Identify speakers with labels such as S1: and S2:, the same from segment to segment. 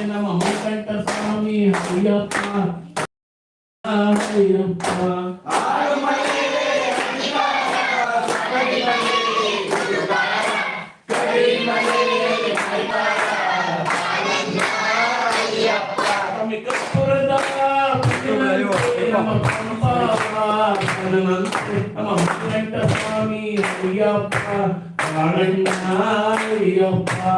S1: ವೆಂಕಟೇಶಾಯ ನಮಃ ವೆಂಕಟ ಸ್ವಾಮಿ ಅಯ್ಯಪ್ಪ ಅಯ್ಯಪ್ಪ நம வெங்கட சுவாமி ஐயப்பா அரண் ஐயப்பா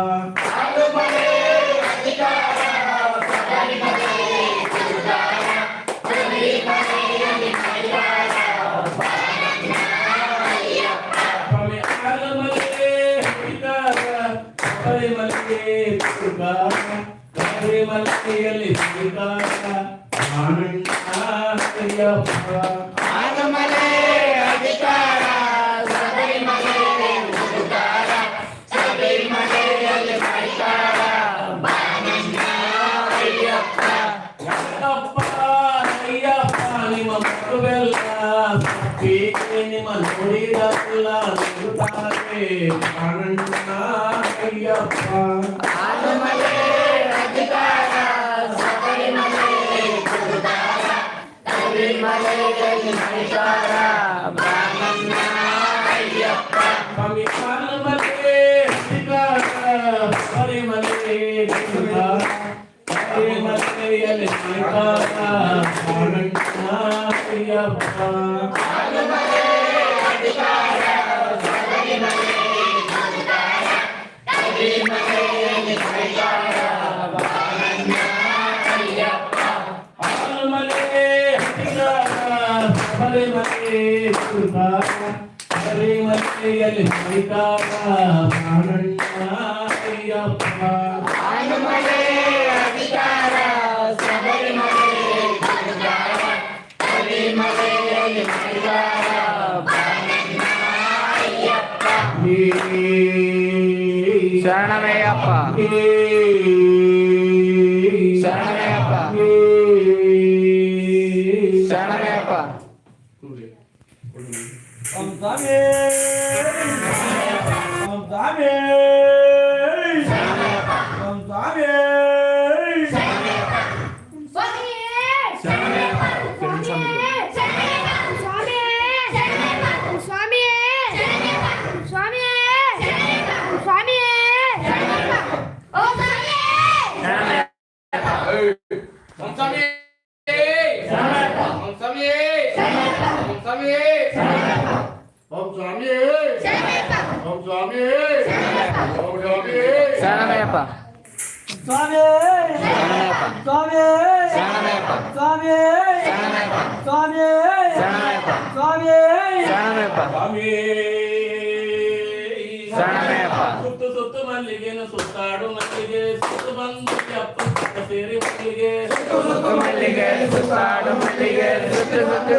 S2: ಆಗಮಲೇ ಅಧಿಕಾರ Thank you. மலைகள் மணிக்காரா हरे मते
S1: सुतारा हरे मते यलि सवितारा प्राणन्यायप्पा हनुमते अधिकारा
S2: सबरिमते अधिकारा हरे मते यलि सवितारा प्राणन्यायप्पा शरणमयप्पा não dá mesmo!
S3: Mesmo! ಸ್ವಾಮಿ.
S2: ಶರಣಮಯ್ಯಪ್ಪ
S3: ಸ್ವಾಮಿ.
S2: ಶರಣಮಯ್ಯಪ್ಪ
S3: ಸ್ವಾಮಿ.
S2: ಶರಣಮಯ್ಯಪ್ಪ.
S1: ಸುತ್ತು ಸುತ್ತು ಮಲ್ಲಿಗೆನ ಸುತ್ತಾಡು ಮಲ್ಲಿಗೆ ಸುತ್ತು ಬಂದು ಅಪ್ಪ ಸೇರಿ ಮಲ್ಲಿಗೆ.
S2: ಸುತ್ತು ಮಲ್ಲಿಗೆ ಸುತ್ತಾಡು ಮಲ್ಲಿಗೆ ಸುತ್ತು ಸುತ್ತು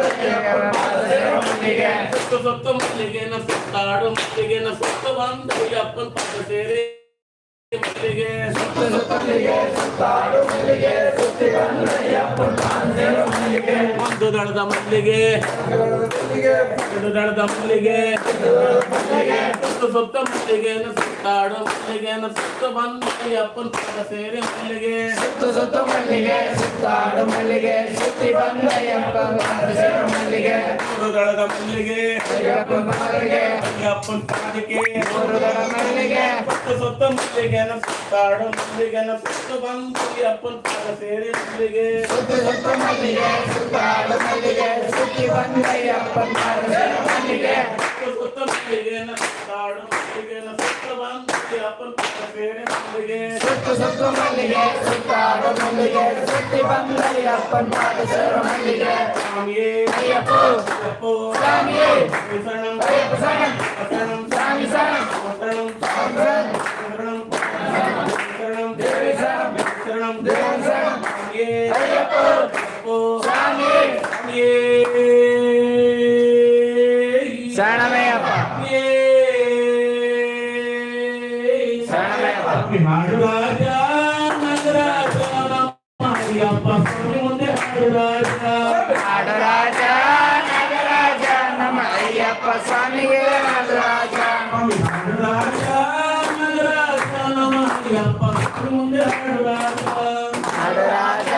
S2: ಮಲ್ಲಿಗೆ.
S1: ಸುತ್ತು ಸುತ್ತು ಮಲ್ಲಿಗೆನ ಸುತ್ತಾಡು ಮಲ್ಲಿಗೆನ ಸುತ್ತು ಬಂದು ಅಪ್ಪನ ಪಕ್ಕ ಸೇರಿ ಸುತ್ತಿಗೆ
S2: ಸುತ್ತ ಸುತ್ತಿಗೆ ಸುತ್ತಾಡು ಮಲ್ಲಿಗೆ
S1: ಒಂದು ದಳದ ಮಲ್ಲಿಗೆ ಒಂದು ದಳದ ಮಲ್ಲಿಗೆ. ಸುತ್ತ ಮುತ್ತಿಗೆ ಸುತ್ತಾಡು ಮಲ್ಲಿಗೆ ಸುತ್ತ ಬಂದಿ ಅಪ್ಪನ ಪದ ಸೇರಿ ಮಲ್ಲಿಗೆ
S2: ಸುತ್ತ ಸುತ್ತ ಮಲ್ಲಿಗೆ ಸುತ್ತಾಡು ಮಲ್ಲಿಗೆ ಸುತ್ತಿ ಬಂದಯ್ಯಪ್ಪನ
S1: ಪದ ಸೇರಿ ಮಲ್ಲಿಗೆ
S2: ಗುರುಗಳದ ಮಲ್ಲಿಗೆ
S1: ಅಯ್ಯಪ್ಪನ ಪಾದಕ್ಕೆ
S2: ಗುರುಗಳ ಮಲ್ಲಿಗೆ
S1: ಸುತ್ತ ಸುತ್ತ ಮಲ್ಲಿಗೆ
S2: ಸುತ್ತಾಡು ಮಲ್ಲಿಗೆ ಸುತ್ತ
S1: ಬಂದಿ ಅಪ್ಪನ ಪದ ಸೇರಿ ಮಲ್ಲಿಗೆ
S2: ಸುತ್ತ ಸುತ್ತ ಮಲ್ಲಿಗೆ ಸುತ್ತಾಡು ಮಲ್ಲಿಗೆ ಸುತ್ತಿ ಬಂದಯ್ಯಪ್ಪನ ಪದ ಸೇರಿ ಮಲ್ಲಿಗೆ சுத்து
S1: சுத்து
S2: மல்லிகை சுத்தாடு
S1: மல்லிகை
S2: சுத்தி
S1: பந்தலி அப்பன்
S2: பாட்டு சேர
S1: மல்லிகை
S2: சாமியே ஐயப்போ
S1: ஐயப்போ
S2: சாமியே
S1: சரணம்
S2: ஐயப்ப
S1: சரணம்
S2: சரணம் சாமி
S1: சரணம் சரணம் சாமி சரணம் சரணம் சரணம் தேவி சரணம் சரணம்
S2: தேவன் சரணம் ஐயப்போ ஐயப்போ சாமியே சாமியே
S1: స్వామియే నగరాజ నగరాజ నగరాజ నమయ్యప్ప ముందు నగరాజ నగరాజ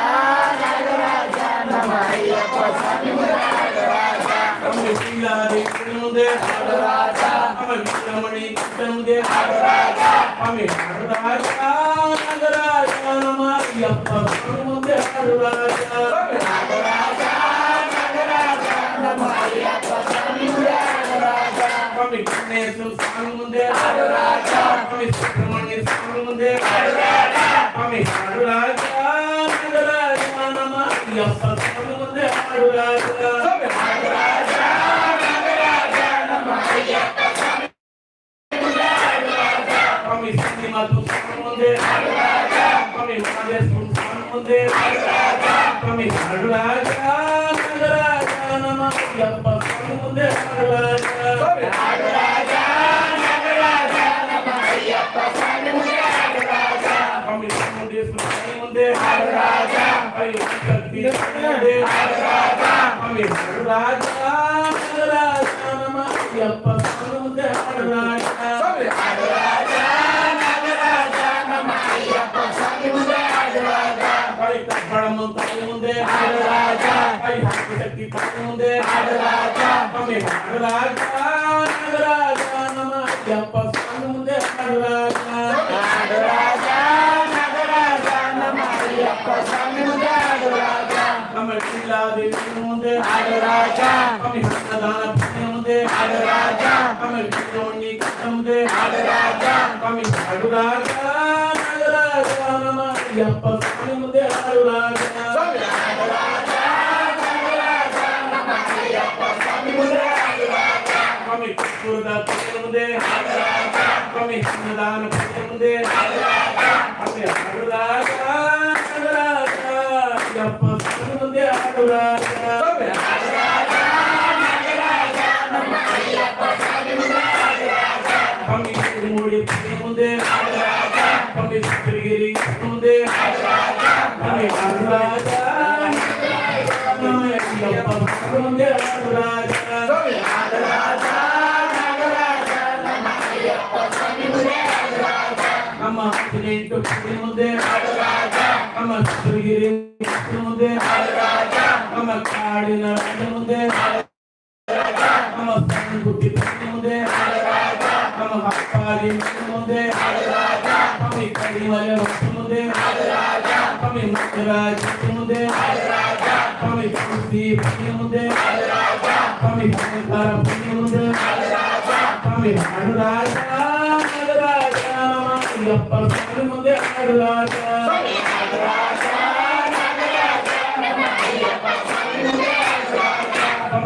S1: నగరాజ నమయ్యప్ప స్వామి నగరాజ కమిషియారి ముందే నగరాజ కమిషమణి ముందే నగరాజ స్వామి నగరాజ నగరాజ నమయ్యప్ప ముందే నగరాజ स्वामी सुब्रमण्य स्वामी देव हर हर स्वामी हर हर राजा రాజా. దాన పుణ్యముదే ఆడు రాజా. కమలి కష్టముదే ఆడు రాజా. కమి అడు రాజా నగరాజా నమ యప్ప ஆடி நடந்து முந்தே நம்ம பையன் குட்டி பையன் முந்தே நம்ம அப்பாடி முந்தே பம்மி கடிமல வச்சு முந்தே பம்மி முத்துராஜ் முந்தே பம்மி குட்டி பையன் முந்தே பம்மி பர பையன் முந்தே பம்மி அனுராஜா அனுராஜா நம்ம முந்தே அனுராஜா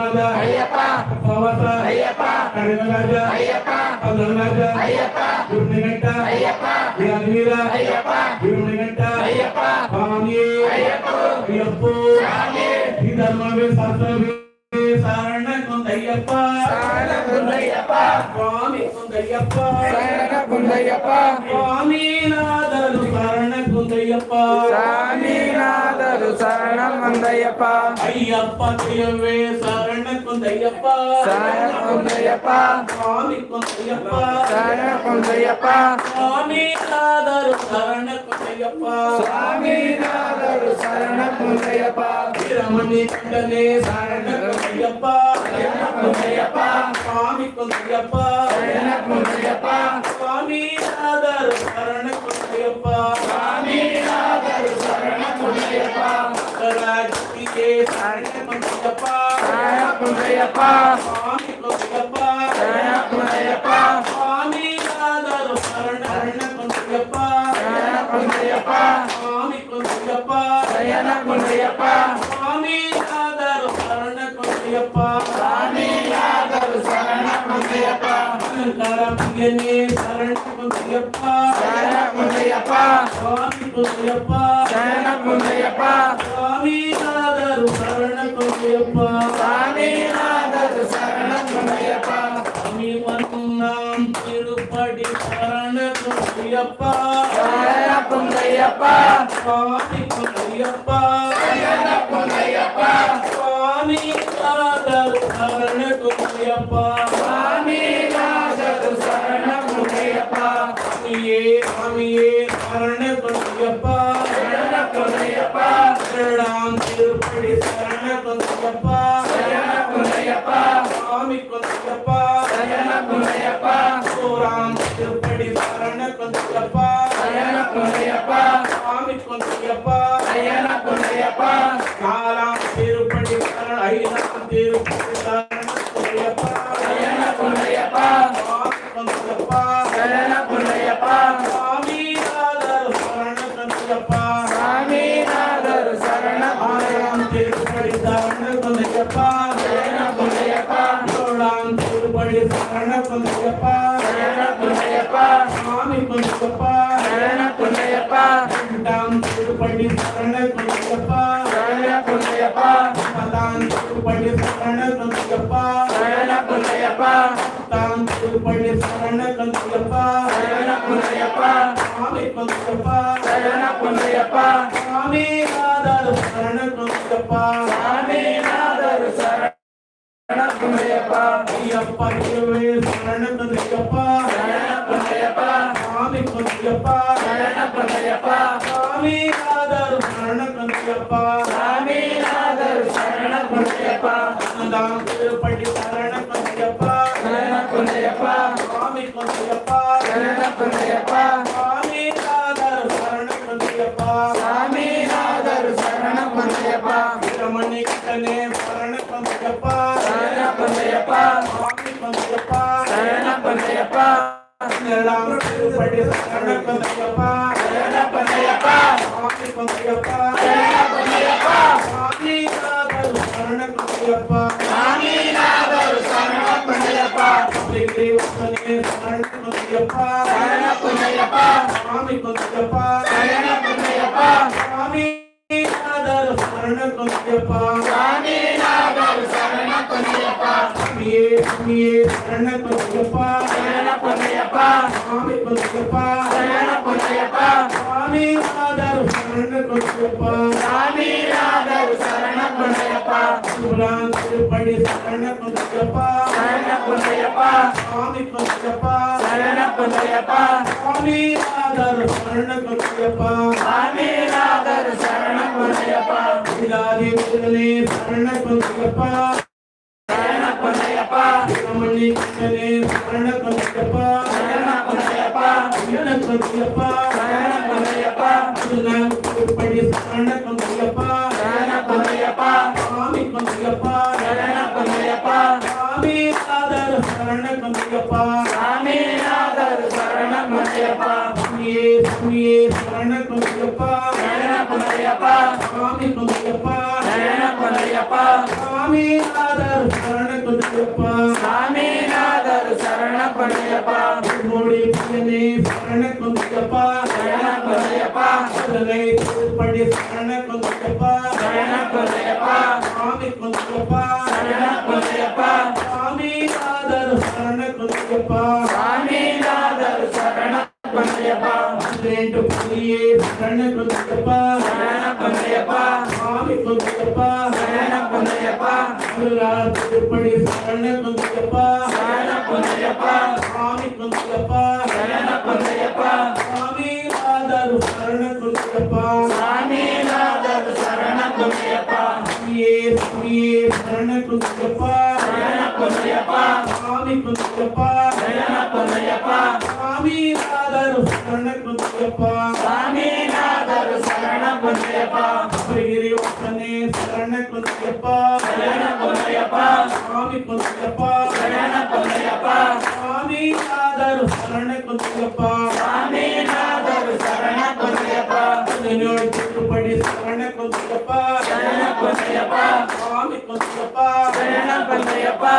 S2: கருணாஜா ஐயப்பா பவசா
S1: ஐயப்பா கருணாஜா ஐயப்பா பதனாஜா ஐயப்பா
S2: குருநிகண்டா ஐயப்பா யாதவீரா
S1: ஐயப்பா புண்டையப்பா
S2: சரண புண்டையப்பா
S1: சுவாமி புண்டையப்பா சரண புண்டையப்பா
S2: சுவாமிநாதரு சரண
S1: புண்டையப்பா சாமிநாதரு
S2: சரணம் வந்தையப்பா
S1: ஐயப்பா தெய்வே சரண குந்தையப்பா
S2: சரண குந்தையப்பா
S1: சுவாமி குந்தையப்பா
S2: சரண
S1: குந்தையப்பா சுவாமிநாதரு சரண குந்தையப்பா சுவாமிநாதரு
S2: சரண
S1: குந்தையப்பா மணி கண்டனே சரணப்பா சரணப்பா சுவாமி
S2: குந்தையப்பா சரணப்பா
S1: சுவாமி நாதர்
S2: சரண குந்தையப்பா
S1: சுவாமி நாதர் சரண குந்தையப்பா
S2: ராஜிக்கே சரண
S1: குந்தையப்பா சரண
S2: குந்தையப்பா
S1: சுவாமி குந்தையப்பா
S2: சரண குந்தையப்பா
S1: சுவாமி ஐயனே சரணமுந்தையப்பா சரணமுந்தையப்பா
S2: சுவாமி முந்தையப்பா
S1: சரணமுந்தையப்பா சுவாமிநாதரு சரணமுந்தையப்பா சுவாமிநாதரு
S2: சரணமுந்தையப்பா சுவாமி
S1: மன்னாம் திருப்படி
S2: சரணமுந்தையப்பா சரணமுந்தையப்பா
S1: சுவாமி முந்தையப்பா
S2: சரணமுந்தையப்பா பொன்னையப்பா
S1: ஐயப்பா திருவே சரண பொன்னையப்பா
S2: சரண பொன்னையப்பா
S1: சுவாமி பொன்னையப்பா
S2: சரண பொன்னையப்பா
S1: சுவாமி நாதர் சரண பொன்னையப்பா
S2: சுவாமிநாதர் சரண பொன்னையப்பா
S1: பத்தாம் திருப்படி சரண பொன்னையப்பா
S2: சரண பொன்னையப்பா
S1: சுவாமி பொன்னையப்பா
S2: சரண பொன்னையப்பா
S1: சுவாமி நாதர் சரண பொன்னையப்பா
S2: சுவாமிநாதர் சரண பொன்னையப்பா
S1: வீரமணி கட்டனே பொன்னையப்பா ஏழாம் திருப்படி சரண பொன்னையப்பா
S2: சரண பொன்னையப்பா
S1: சுவாமி பொன்னையப்பா
S2: சரண பொன்னையப்பா
S1: சுவாமி நாதர் சரண பொன்னையப்பா
S2: சுவாமிநாதர் சரண பொன்னையப்பா
S1: ஸ்ரீகிரிவசனே சரண பொன்னையப்பா
S2: சரண பொன்னையப்பா
S1: சுவாமி பொன்னையப்பா
S2: சரண பொன்னையப்பா
S1: சுவாமி நாதர் பொன்னையப்பா
S2: சரண பொன்னையப்பா
S1: சுவாமி பொன்னையப்பா
S2: சரண பொன்னையப்பா
S1: சுவாமி நாதர் சரண பொன்னையப்பா சுரான் திருப்படி சரண பொன்னையப்பா
S2: சரண பொன்னையப்பா
S1: சுவாமி பொன்னையப்பா
S2: சரண பொன்னையப்பா
S1: சுவாமி நாதர் சரண பொன்னையப்பா
S2: சுவாமிநாதர் சரண பொன்னையப்பா
S1: விதாதி விதனே சரண பொன்னையப்பா
S2: சரண பொன்னையப்பா
S1: சரண பொன்னையப்பா
S2: சரண பொன்னையப்பா
S1: சரண பொன்னையப்பா
S2: சரண பொன்னையப்பா
S1: சுரான் திருப்படி சரண பொன்னையப்பா
S2: சரண பொன்னையப்பா
S1: சுவாமி பொன்னையப்பா
S2: சரண பொன்னையப்பா
S1: சுவாமி நாதர் சரண பொன்னையப்பா
S2: சுவாமிநாதர் சரண பொன்னையப்பா
S1: சுமியே சுமியே சரண பொன்னையப்பா
S2: சரண பொன்னையப்பா
S1: சுவாமி பொன்னையப்பா
S2: சரண பொன்னையப்பா
S1: சுவாமி நாதர் சரண பொன்னையப்பா
S2: சுவாமிநாதர் சரண பொன்னையப்பா
S1: மோடி பின்னே சரண பொன்னையப்பா
S2: சரண பொன்னையப்பா
S1: சரணை திருப்படி சரண பொன்னையப்பா
S2: சரண பொன்னையப்பா
S1: சுவாமி பொன்னையப்பா
S2: சரண பொன்னையப்பா
S1: சுவாமி நாதர் சரண பொன்னையப்பா
S2: சுவாமிநாதர் சரண பொன்னையப்பா
S1: ரெண்டு புலியே சரண பொன்னையப்பா
S2: சரண பொன்னையப்பா
S1: சுவாமி பொன்னையப்பா
S2: சரண பொன்னையப்பா
S1: அருளார் திருப்படி சரண பொன்னையப்பா
S2: சரண பொன்னையப்பா
S1: சுவாமி பொன்னையப்பா
S2: சரண பொன்னையப்பா
S1: சுவாமி நாதர் சரண பொன்னையப்பா
S2: சுவாமிநாதர் சரண பொன்னையப்பா
S1: சுமியே சுமியே சரண பொன்னையப்பா
S2: சரண பொன்னையப்பா
S1: சுவாமி பொன்னையப்பா
S2: சரண பொன்னையப்பா
S1: சுவாமி நாதர் சரண
S2: சுவாமிநாதர் சரண பொன்னையப்பா
S1: சரண பொன்னையப்பா சுவாமி பொன்னையப்பா
S2: சரண பொன்னையப்பா
S1: சுவாமி நாதர் சரண பொன்னையப்பா
S2: சுவாமிநாதர் சரண பொன்னையப்பா
S1: பதினேழு திருப்படி சரண பொன்னையப்பா
S2: சரண பொன்னையப்பா
S1: சுவாமி பொன்னையப்பா
S2: சரண பொன்னையப்பா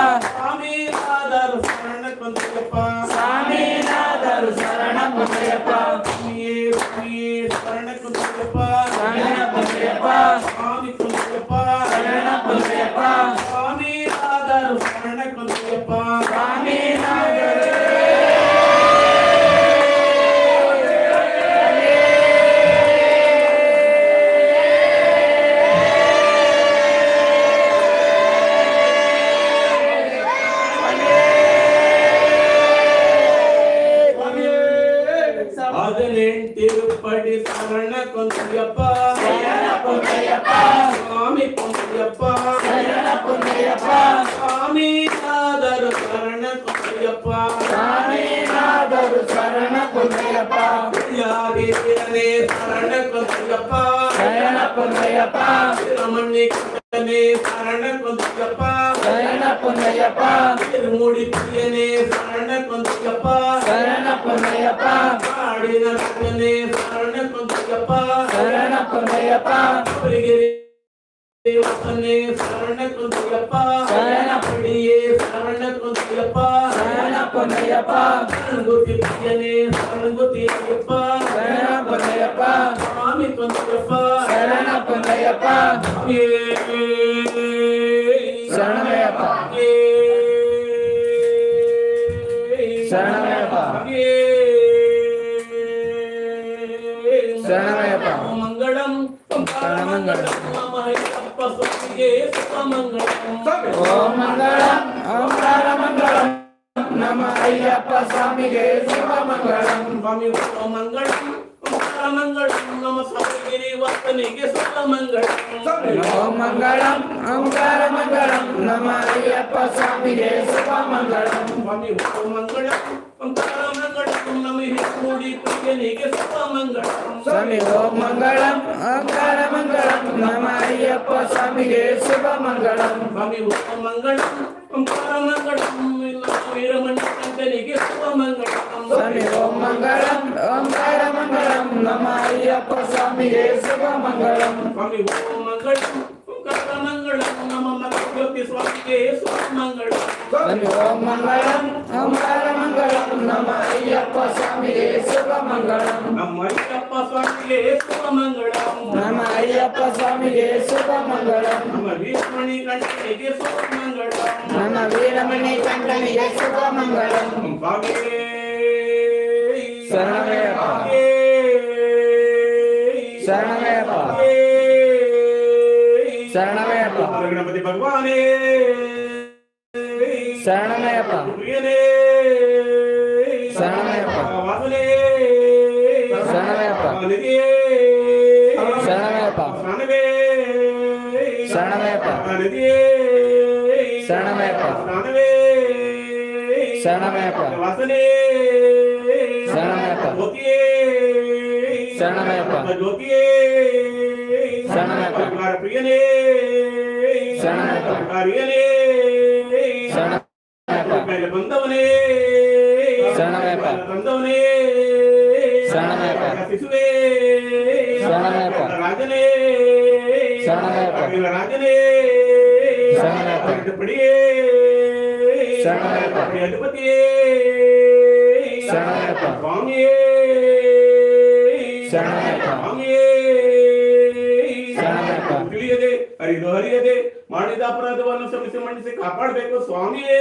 S1: பொன்னையப்ப திருமுடி பிரியனே சரண கொந்தியப்ப
S2: சரண பொன்னையப்ப
S1: பாடின கண்டனே சரண கொந்தியப்ப
S2: சரண பொன்னையப்ப
S1: தேவத்தனே சரண கொந்தியப்ப
S2: சரண
S1: படியே சரண கொந்தியப்ப
S2: சரண பொன்னையப்ப
S1: சரணகுதி பிரியனே சரணகுதி ஐயப்ப
S2: சரண பொன்னையப்ப
S1: சுவாமி கொந்தியப்ப
S2: சரண பொன்னையப்ப சரணமையப்பா. శరణమయ్యప్ప మంగళం
S1: మంగళం.
S2: ఓం
S1: మంగళం. ఓంకార మంగళం.
S2: నమ అయ్యప్ప స్వామిగే శివమంగళం స్వామి ఓం మంగళం. మంగళం.
S1: నమ సౌగిరి వర్తనిగే సుఖమంగళం. ఓం మంగళం. మంగళం.
S2: నమ అయ్యప్ప స్వామి ఓం మంగళం. சுவாமி ஓம் மங்களம்
S1: ஓங்கார மங்களம் நம ஐயப்ப சுவாமிகே சுப மங்களம்
S2: சுவாமி ஓம் மங்களம் ஓங்கார மங்களம்
S1: வீரமணிகே சுப மங்களம்
S2: சுவாமி ஓம் மங்களம் ஓங்கார மங்களம் நம ஐயப்ப
S1: சுவாமிகே சுப மங்களம்
S2: சுவாமி ஓம் மங்களம் ஓங்கார மங்களம் நம స్వామికి స్వామికి మంగళం
S1: మంగళం మంగళం నమ అయ్యప్ప
S2: స్వామికి శుభమంగళం నమ అయ్యప్ప
S1: స్వామికి శుభమంగళం నమ అయ్యప్ప
S2: స్వామికి శుభమంగళం నమ వీరమణి
S1: కంఠనికి
S2: శుభమంగళం నమ వీరమణి
S1: కంఠనికి శుభమంగళం స్వామి శరణమే
S2: ಶರಣಮಯ್ಯಪ್ಪ.
S1: ಪ್ರಿಯನೇ
S2: ಶರಣಮಯ್ಯಪ್ಪ.
S1: ವಾಸನೇ
S2: ಶರಣಮಯ್ಯಪ್ಪ.
S1: ನಿಧಿಯೇ
S2: ಶರಣಮಯ್ಯಪ್ಪ.
S1: ಸ್ನಾನವೇ
S2: ಶರಣಮಯ್ಯಪ್ಪ.
S1: ನಿಧಿಯೇ
S2: ಶರಣಮಯ್ಯಪ್ಪ. மேல
S1: வந்தவனே.
S2: சரணமேப்பா
S1: வந்தவனே.
S2: சரணமேப்பா
S1: சிசுவே
S2: சரணமேப்பா
S1: ராஜனே.
S2: சரணமேப்பா
S1: ராஜனே.
S2: சரணமேப்பா
S1: படியே
S2: சரணமேப்பா
S1: அதிபதியே சரணமேப்பா சுவாமியே ಮಾಡಿದ ಅಪರಾಧವನ್ನು ಶ್ರಮಿಸಿ ಮನ್ನಿಸಿ ಕಾಪಾಡಬೇಕು ಸ್ವಾಮಿಯೇ.